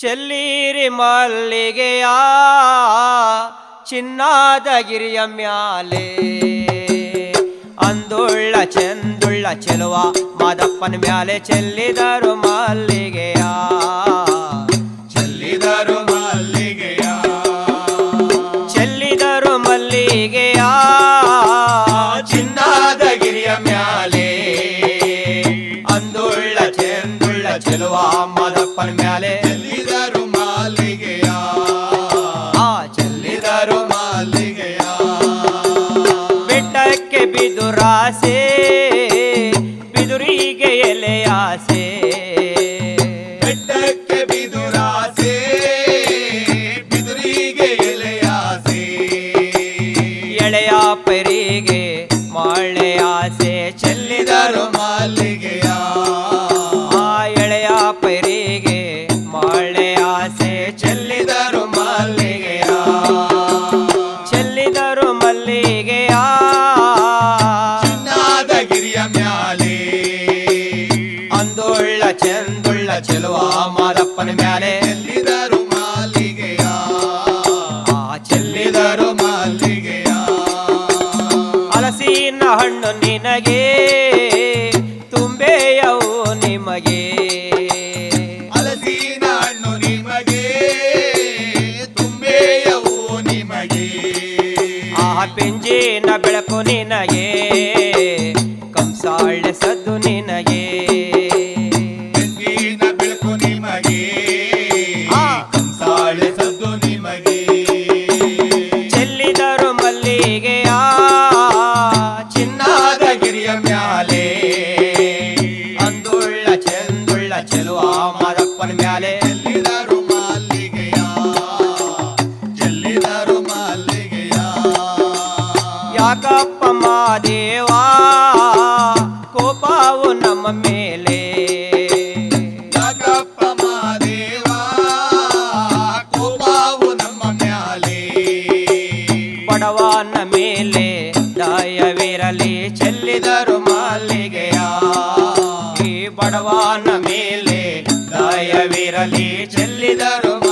ಚೆಲ್ಲೀರಿ ಮಲ್ಲಿಗೆಯ ಚಿನ್ನಾದ ಗಿರಿಯ ಮ್ಯಾಲೆ. ಅಂದುಳ್ಳ ಚೆಂದುಳ್ಳ ಚೆಲುವ ಮಾದಪ್ಪನ ಮ್ಯಾಲೆ ಚೆಲ್ಲಿದರು ಮಲ್ಲಿಗೆಯ. ಪರಿಗೇ ನನಗೆ ತುಂಬೆ ಯೌ ನಿಮಗೆ. ಹಲಸಿನ ಹಣ್ಣು ತುಂಬೆ ಯೌ ನಿಮಗೆ. ಆ ಪೆಂಜಿನ ಬೆಳಕು ನಿನಗೆ ಕಂಸಾಳೆ ಸದ విరలి చెల్లిదరు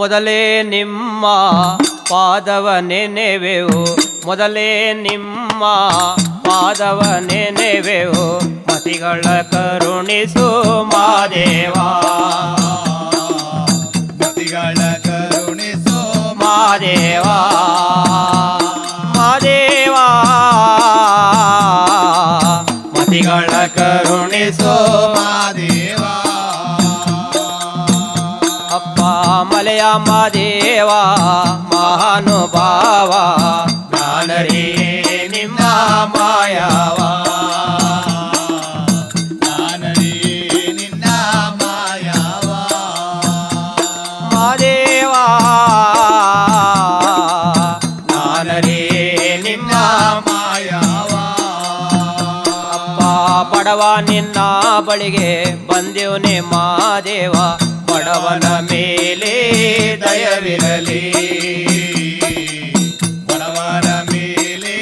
ಮೊದಲೇ ನಿಮ್ಮ ಪಾದವ ನೆನೆವೆವು ಮೊದಲೇ ನಿಮ್ಮ ಪಾದವ ನೆನೆವೆವು ಮತಿಗಳ ಕರುಣಿಸು ಮಾದೇವಾ ಮತಿಗಳ ಕರುಣಿಸು ಮಾದೇವಾ ಮಾದೇವಾ ಮತಿಗಳ ಕರುಣಿಸು ಮಾದೇವ ದಯಾಮ ದೇವ ಮಹಾನುಭಾವ ನಾನರೇ ನಿನ್ನ ಮಾಯವ. ನಾನರೇ ನಿನ್ನ ಮಾಯವ. ಮಾದೇವ ನಾನರೇ ನಿನ್ನ ಮಾಯವ. ಅಪ್ಪ ಬಡವ ನಿನ್ನ ಬಳಿಗೆ ಬಂದೆವು ನಿಮ್ಮ ಮಾದೇವ ಬಡವನ ಮೇಲೆ ದಯವಿರಲಿ. ಬಡವನ ಮೇಲೆ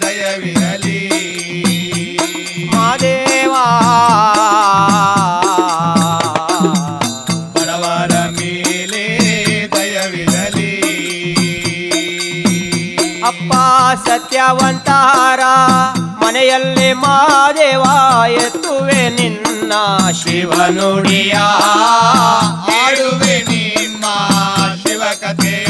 ದಯವಿರಲಿ. ಮಾದೇವ ಬಡವನ ಮೇಲೆ ದಯವಿರಲಿ. ಅಪ್ಪ ಸತ್ಯವಂತಾರ ಮನೆಯಲ್ಲಿ ಮಾದೇವ ಎತ್ತುವೆ ನಿನ್ನ ಶಿವನುಡಿಯ ಆಡುವೆ ನಿಮ್ಮ ಶಿವಕಥೆಯ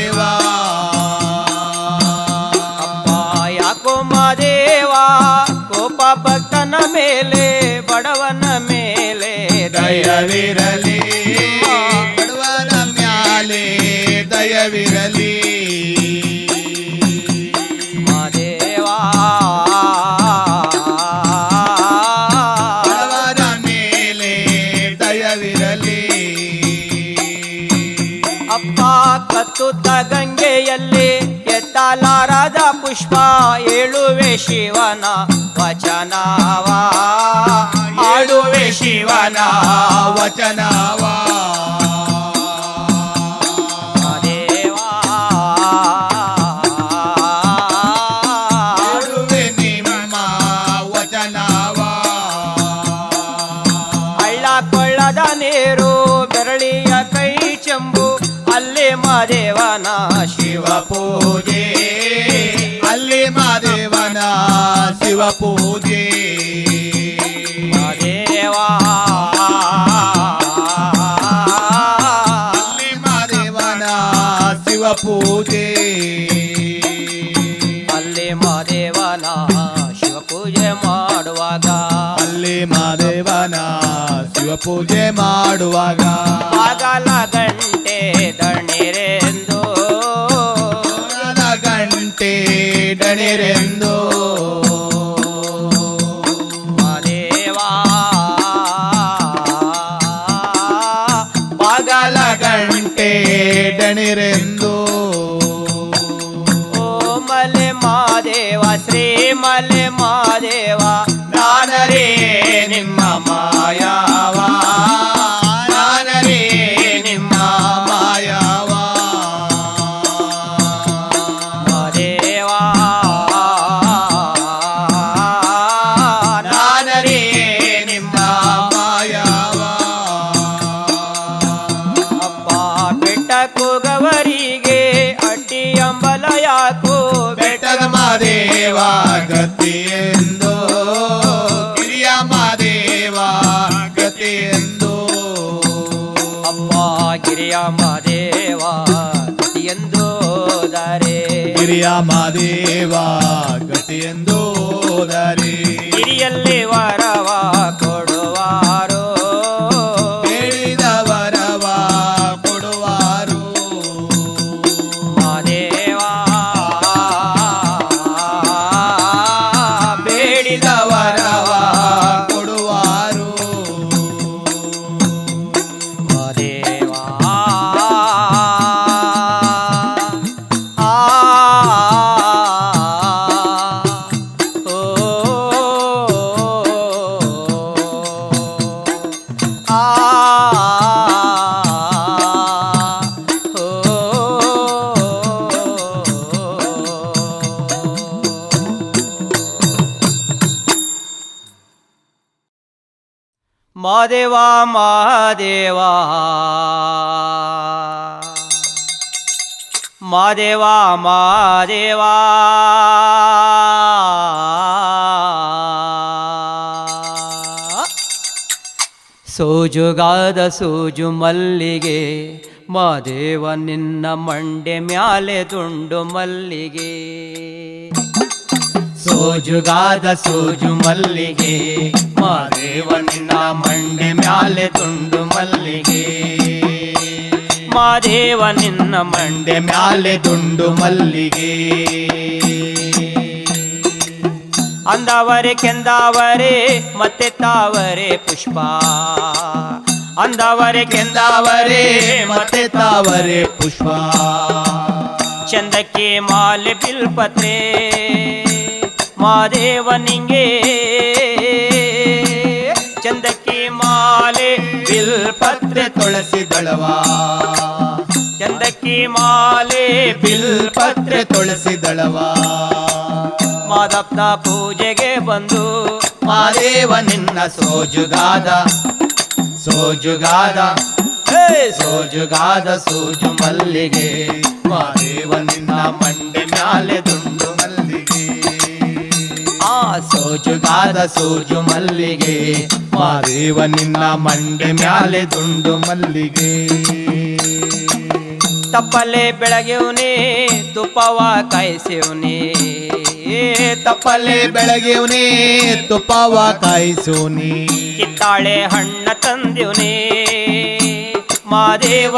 ಮಾದೇವ ಅಪ್ಪ ಯಾಕೋ ಮಾದೇವ ಕೋಪ ಭಕ್ತನ ಮೇಲೆ ಬಡವನ ಮೇಲೆ ದಯವಿರಲಿ. ಬಡವನ ಮ್ಯಾಲೆ ದಯವಿರಲಿ ಕತ್ತುತ್ತ ಗಂಗೆಯಲ್ಲಿ ಎತ್ತಲಾರದ ಪುಷ್ಪ ಏಳುವೆ ಶಿವನ ವಚನವಾ. ಆಡುವೆ ಶಿವನ ವಚನವ. ಮಾದೇವನ ಶಿವ ಪೂಜೆ. ಅಲ್ಲಿ ಮಾದೇವನ ಶಿವ ಪೂಜೆ. ಮಾದೇವ. ಅಲ್ಲಿ ಮಾದೇವನ ಶಿವ ಪೂಜೆ. ಅಲ್ಲಿ ಮಾದೇವನ ಶಿವ ಪೂಜೆ ಮಾಡುವಾಗ. ಅಲ್ಲಿ ಮಾದೇವನ ಶಿವ ಪೂಜೆ ಮಾಡುವಾಗ. ಆಗಲ ಗಂಟೆ ದಣಿರೆಂದು ಗಂಟೆ ಡಣಿರೆಂದು ಓ ಮಲೆ ಮಾದೇವ ಶ್ರೀ ಮಲೆ ಮಾದೇವ ಮಾದೇವ ಗತಿ ಕಿರಿಯ ಮಾದೇವ ವಾರ ಎಂದು. ದಾರೆ. ಕಿರಿಯ ಮಾದೇವ ಗತಿಯೆಂದು ಗಿರಿಯಲ್ಲಿ ಮಾದೇವ ಮಾದೇವ. ಮಾದೇವ ಮಾದೇವ. ಸೋಜುಗಾದ ಸೂಜು ಮಲ್ಲಿಗೆ ಮಾದೇವ ನಿನ್ನ ಮಂಡೆ ಮ್ಯಾಲೆ ತುಂಡು ಮಲ್ಲಿಗೆ. ಸೋಜುಗಾದ ಸೋಜು ಮಲ್ಲಿಗೆ ಮಾದೇವ ನಿನ್ನ ಮಂಡೆ ಮ್ಯಾಲೆ ತುಂಡು ಮಲ್ಲಿಗೆ. ಮಾದೇವ ನಿನ್ನ ಮಂಡೆ ಮ್ಯಾಲೆ ತುಂಡು ಮಲ್ಲಿಗೆ. ಅಂದವರೆ ಕೆಂದಾವರೆ ಮತ್ತೆ ತಾವರೆ ಪುಷ್ಪ. ಅಂದವರೆ ಕೆಂದಾವರೆ ಮತ್ತೆ ತಾವರೆ ಪುಷ್ಪ. ಚಂದಕ್ಕೆ ಮಾಲೆ ಬಿಲ್ಪತ್ರೆ. ಮಾದೇವ ನಿಂಗೆ. ಚಂದಕ್ಕೆ ಮಾಲೆ, ಬಿಲ್ಪತ್ರೆ ತುಳಸಿ ದಳವ ಚಂದಕ್ಕೆ ಮಾಲೆ, ಬಿಲ್ಪತ್ರೆ ತುಳಸಿ ದಳವ ಮಾದಪ್ಪ ಪೂಜೆಗೆ ಬಂದು ಮಾದೇವ ನಿನ್ನ ಸೋಜುಗಾದ ಸೋಜುಗಾದ. ಸೋಜುಗಾದ ಸೋಜು ಮಲ್ಲಿಗೆ ಮಾದೇವ ನಿನ್ನ ಮಂಡೆ ಮ್ಯಾಲೆ ದುಂಡು ಮಲ್ಲಿಗೆ ಆ ಸೋಜುಗಾದ ಸೋಜು ಮಲ್ಲಿಗೆ ಮಾದೇವ ನಿನ್ನ ಮಂಡೆ ಮ್ಯಾಲೆ ದುಂಡು ಮಲ್ಲಿಗೆ. ತಪ್ಪಲೆ ಬೆಳಗ್ಯವನೇ ತುಪ್ಪವ ಕಾಯಿಸಿವನೇ ತಪ್ಪಲೆ ಬೆಳಗ್ಯವನೇ ತುಪ್ಪವ ಕಾಯಿಸೋನಿ ಕಿತ್ತಾಳೆ ಹಣ್ಣ ತಂದಿವನೇ ಮಾದೇವ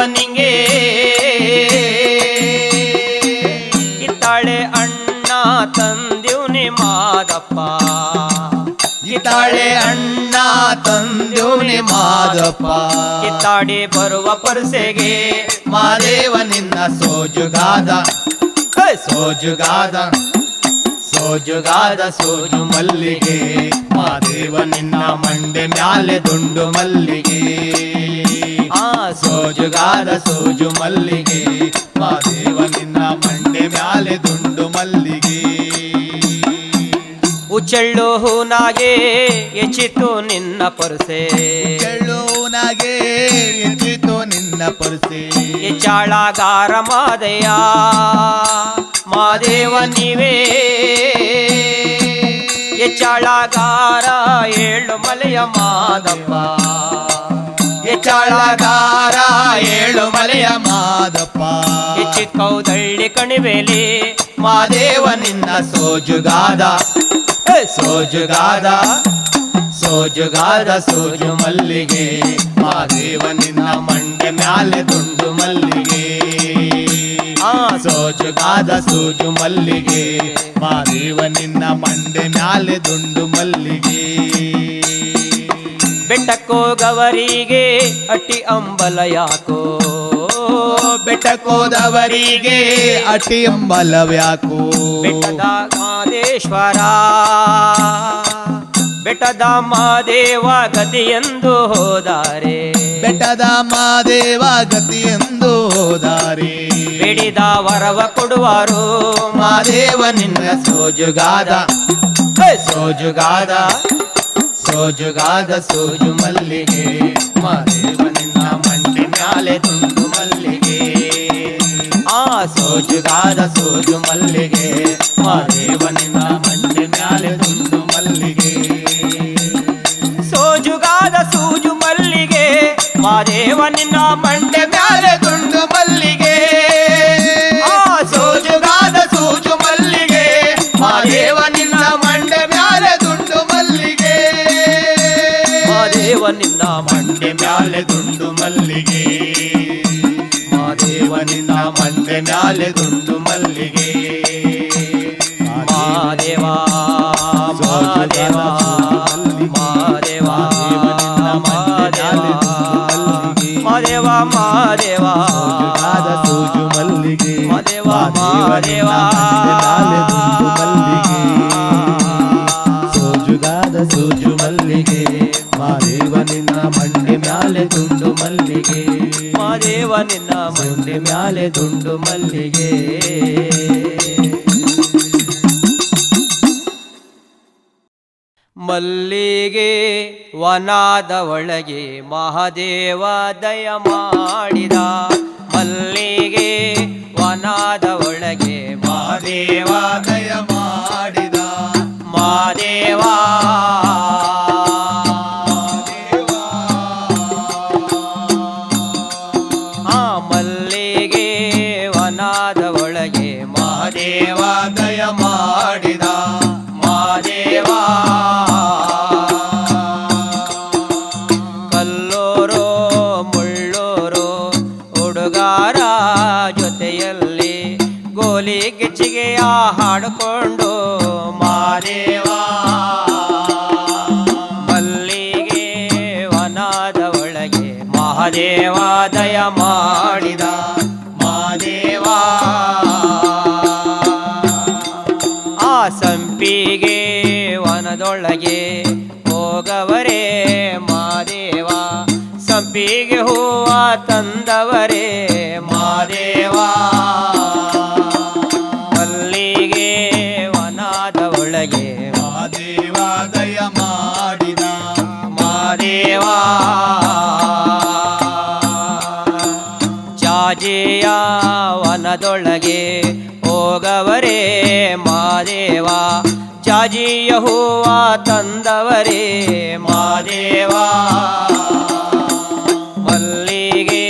ಮಾದಪ್ಪ. ಕಿತ್ತಾಳೆ ಅಣ್ಣ ತಂದು ಮಾದಪ್ಪ. ಕಿತ್ತಾಡಿ ಬರುವ ಪರಸೆಗೆ ಮಾದೇವ ನಿನ್ನ ಸೋಜುಗಾದ. ಸೋಜುಗಾದ. ಸೋಜುಗಾದ ಸೋಜು ಮಲ್ಲಿಗೆ. ಮಾದೇವ ನಿನ್ನ ಮಂಡೆ ಮ್ಯಾಲೆ ದುಂಡು ಮಲ್ಲಿಗೆ. ಆ, ಸೋಜುಗಾದ ಸೋಜು ಮಲ್ಲಿಗೆ. ಮಾದೇವ ನಿನ್ನ ಮಂಡೆ ಮ್ಯಾಲೆ ದುಂಡು ಉಚ್ಚಳ್ಳು ಹೂನಾಗೆ ಹೆಚ್ಚಿತು ನಿನ್ನ ಪರಸೆ. ಹೂನಾಗೆ ಎಚ್ಚಿತು ನಿನ್ನ ಪೊರಸೆ. ಹೆಚ್ಚಾಳಗಾರ ಮಾದಯ್ಯ ಮಾದೇವ ನೀವೇ. ಹೆಚ್ಚಾಳಗಾರ ಏಳು ಮಲೆಯ ಮಾದಪ್ಪ. ಹೆಚ್ಚಾಳಗಾರ ಏಳು ಮಲೆಯ ಮಾದಪ್ಪ. ಚಿಕ್ಕೌದಳ್ಳಿ ಕೌದಳ್ಳಿ ಕಣಿವೆಲಿ ಮಾದೇವ ನಿನ್ನ ಸೋಜುಗಾದ. ಸೋಜುಗಾದ ಸೋಜುಗಾದ ಸೋಜು ಮಲ್ಲಿಗೆ. ಮಾದೇವ ನಿನ್ನ ಮಂಡೆ ಮ್ಯಾಲೆ ದುಂಡು ಮಲ್ಲಿಗೆ. ಆ ಸೋಜುಗಾದ ಸೋಜು ಮಲ್ಲಿಗೆ. ಮಾದೇವ ನಿನ್ನ ಮಂಡೆ ಮ್ಯಾಲೆ ದುಂಡು ಮಲ್ಲಿಗೆ. ಬೆಟ್ಟಕ್ಕೋ ಗವರಿಗೆ ಅಟ್ಟಿ ಅಂಬಲ ಯಾಕೋ? ಬೆಟ್ಟಕೋದವರಿಗೆ ಅಂಬಲ ಯಾಕೋ? ಬೆಟ್ಟದ ಮಾದೇಶ್ವರ ಬೆಟ್ಟದ ಮಾದೇವ ಗತಿಯೆಂದು ಹೋದಾರೆ ಬೆಟ್ಟದ ಮಾದೇವ ಗತಿಯೆಂದು ಹೋದಾರೆ ಬಿಡಿದ ವರವ ಕೊಡುವರು. ಮಾದೇವ ನಿನ್ನ ಸೋಜುಗಾದ ಸೋಜುಗಾದ. ಸೋಜುಗಾದ ಸೋಜು ಮಲ್ಲಿಗೆ ಮಾದೇವ ನಿನ್ನ ಮಂಡಿ ಮ್ಯಾಲೆ ತುಂಡು ಮಲ್ಲಿಗೆ ಆ ಸೋಜುಗಾದ ಸೋಜು ಮಲ್ಲಿಗೆ ಮಾದೇವ ನಿನ್ನ ಮಂಡಿ ಮ್ಯಾಲೆ ತುಂಡು ಮಲ್ಲಿಗೆ ಸೋಜುಗಾದ ಸೂಜು ಮಲ್ಲಿಗೆ ಮಾದೇವ ನಿನ್ನ ಮಂಡೆ ಮ್ಯಾಲೆ ತುಂಡು ಮಲ್ಲಿಗೆ ಮಾದೇವ ನಿನ್ನ ಮಂಡೆ ಮ್ಯಾಲೆ ದುಂಡು ಮಲ್ಲಿಗೆ ಮಾದೇವ ನಿನ್ನ ಮಂಡೆ ಮ್ಯಾಲೆ ದುಂಡು ಮಲ್ಲಿಗೆ ಮಾದೇವ ಮಾದೇವ ಮಾದೇವ ಮಾದೇವ ಮಾದೇವ ಸೋಜುಗಾದ ಸೂಜು ಮಲ್ಲಿಗೆ ಮಾದೇವ ಮಾದೇವ ಮ್ಯಾಲೆ ದುಂಡು ಮಲ್ಲಿಗೆ. ಮಾದೇವ ನಿನ್ನ ಮಂಡೆ ಮ್ಯಾಲೆ ದುಂಡು ಮಲ್ಲಿಗೆ. ಮಲ್ಲಿಗೆ ವನಾದ ಒಳಗೆ ಮಹಾದೇವ ದಯ ಮಾಡಿದ. ಮಲ್ಲಿಗೆ ವನಾದ ಒಳಗೆ ಮಹಾದೇವ ದಯ ಮಹಾದೇವ ದಯ ಮಾಡಿದ ಮಹಾದೇವ ಆ ಸಂಪಿಗೆ ವನದೊಳಗೆ ಹೋಗವರೇ ಮಹಾದೇವ ಸಂಪಿಗೆ ಹೂವ ತಂದವರೇ ಮಾದೇವಾ ಜಾಜಿಯ ಹೂವ ತಂದವರೇ ಮಾದೇವಾ. ಮಲ್ಲಿಗೆ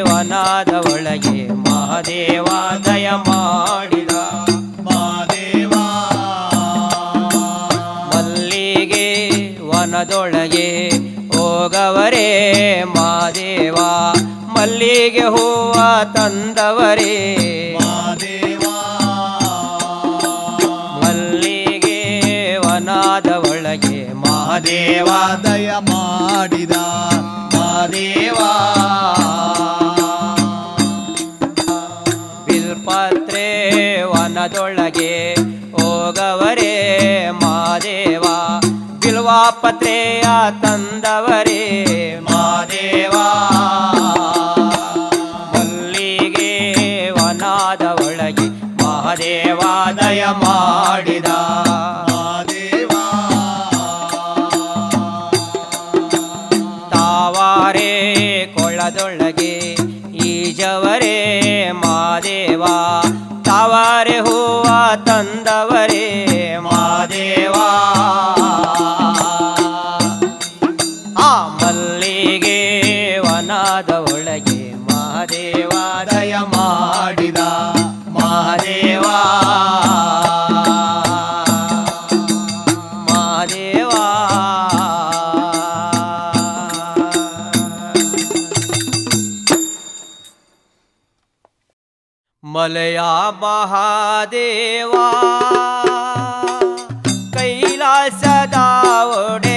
ವನದ ಒಳಗೆ ಮಹಾದೇವಾ ದಯ ಮಾಡಿದ ಮಾದೇವಾ. ಮಲ್ಲಿಗೆ ವನದೊಳಗೆ ಹೋಗವರೇ ಮಾದೇವಾ. ಮಲ್ಲಿಗೆ ಹೂವ ತಂದವರೇ ದೇವ ದಯ ಮಾಡಿದ ಮಾದೇವಾ ಬಿಲ್ಪತ್ರೆ ವನದೊಳಗೆ ಹೋಗವರೇ ಮಾದೇವ ಬಿಲ್ವಾಪತ್ರೆಯ ತಂದವರೇ ಮಾದೇವಾ ಮಲ್ಲಿಗೆ ವನದ ಒಳಗೆ ಮಹಾದೇವ ದಯ ಮಾಡಿದ ತಂದ मलया महादेवा कैलासदावडे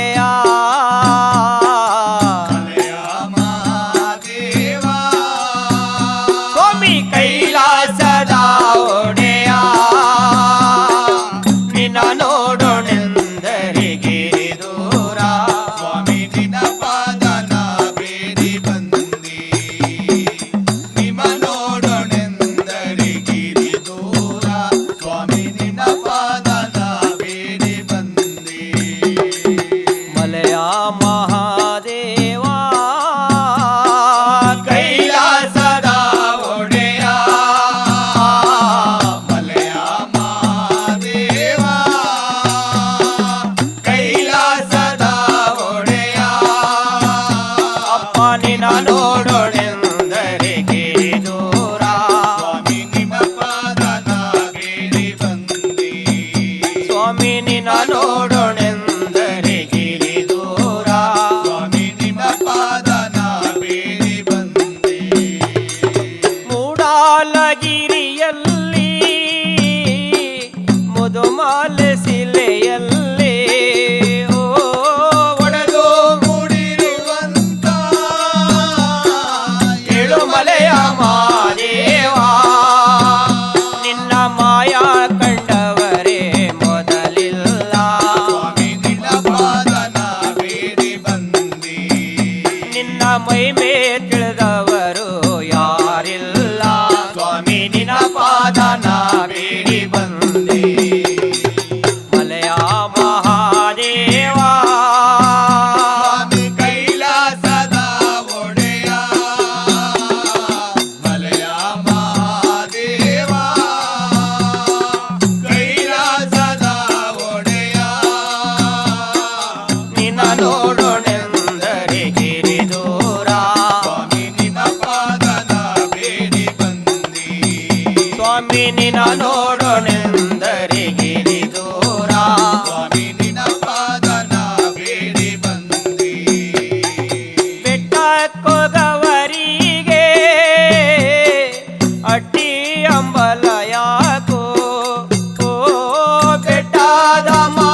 ನಾನು ನೋಡು I'm a.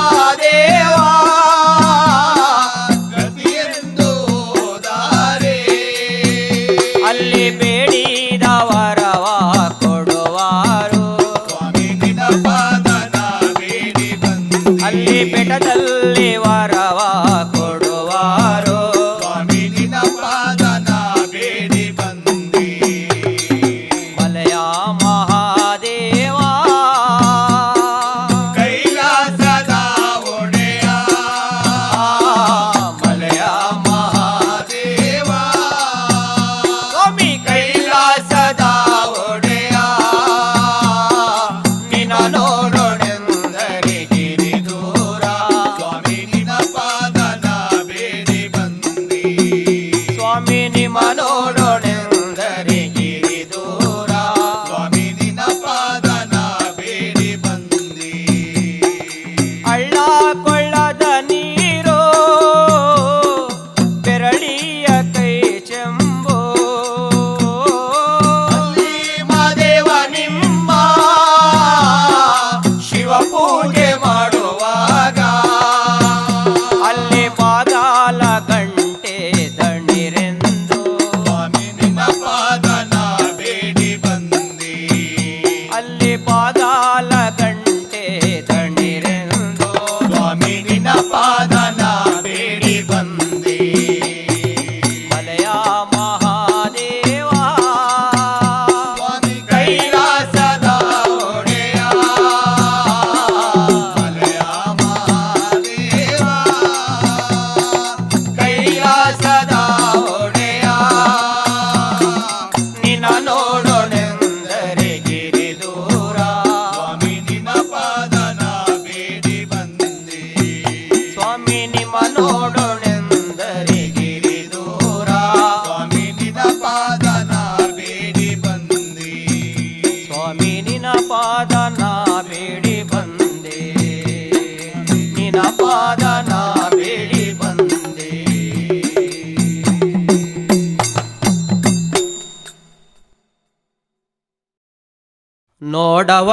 ಮಾಡಿದ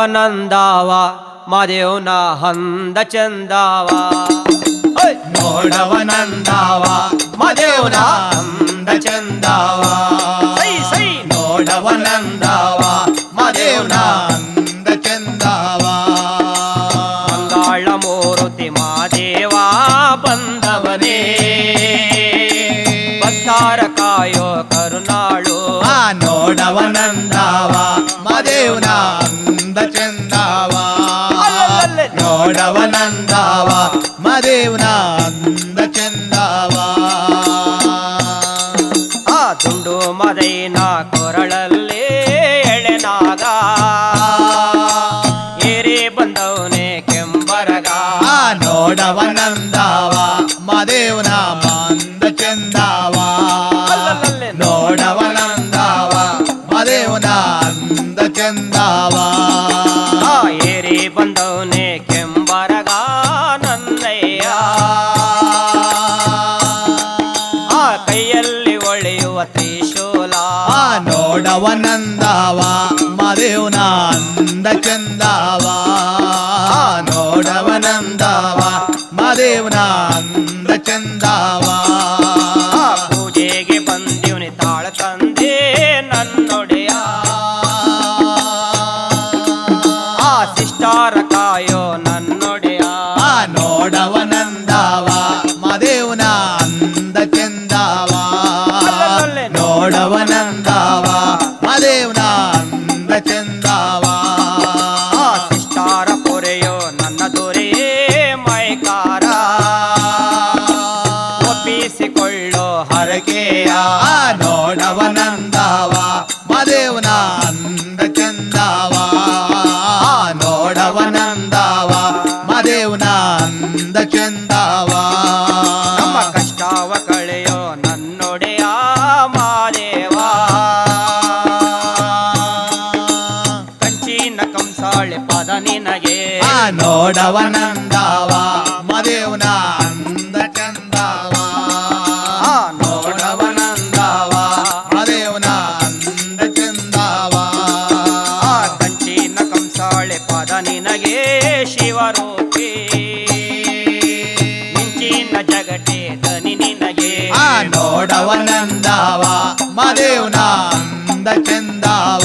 ನೋಡವನಂದಾವ ಮಾದೇವನ ಹಂದ ಚಂದಾವ. ಓಯ್! ನೋಡವನಂದಾವ ಮದೇವ್ನ ಹಂದ ಚಂದಾವ. ಸೈ ಸೈ. ನೋಡವನಂದಾವ ಮದೇವ್ನ ಅಂದ ಚಂದಾವ ಆ ದುಂಡು ಮದೈನ ಕೊರಳಲ್ಲಿ ಎಳೆನಾಗ ಏರಿ ಬಂದವನೇ ಕೆಂಬರಗ ಆ ನೋಡವನಂದಾವ ಮದೇವ್ನ ಮಂದ ಚಂದಾವ ಅಲ್ಲಲ್ಲಲ್ಲೇ. ನೋಡವನಂದಾವ ಮದೇವ್ನ ಅಂದ ಚಂದಾವ ನೋಡವನಂದಾವ ಮದೇವ್ನ ಅಂದ ಚಂದಾವ ನೋಡವನಂದಾವ ಮದೇವ್ನ ಅಂದ ಚಂದಾವ ಪೂಜೆಗೆ ಬಂದಿವನಿ ತಾಳ ತಂದೆ ನನ್ನೊಡೆಯ. ಆ ಶಿಷ್ಟಾರ ಕಾಯೋ ನನ್ನೊಡೆಯ. ನೋಡವನಂದಾವ ಮದೇವ್ನ ಅಂದ ಚಂದಾವ. ನೋಡವನಂದಾವ ಮದೇವ್ನ ನಿನಗೆ ನೋಡವನಂದಾವ ಮದೇವನ ಅಂದ ಚಂದಾವ. ನೋಡವನಂದಾವ ಮದೇವನ ಅಂದ ಚಂದಾವ. ಕಂಚಿನ ಕಂಸಾಳೆ ಪದ ನಿನಗೆ ಶಿವರೂಪಿ. ಮಿಂಚಿನ ಜಗಟೆ ದನಿ ನಿನಗೆ. ಆ ನೋಡವನಂದಾವ ಮದೇವ್ನ ಅಂದ ಚಂದಾವ.